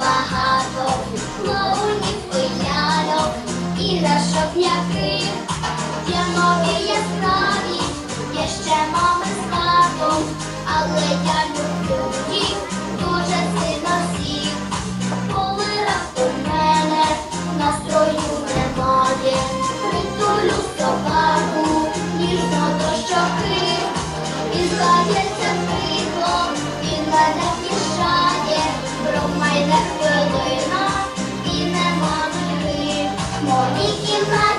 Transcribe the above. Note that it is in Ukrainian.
багато, клоунів, пилянок, іграшок м'яких, є нові яскраві, є ще мами з татом, але я люблю їх дуже сильно всіх. Коли раз у мене настрою немає, притулю собаку, ніжно до щоки, і здається приком, він мене. Bye.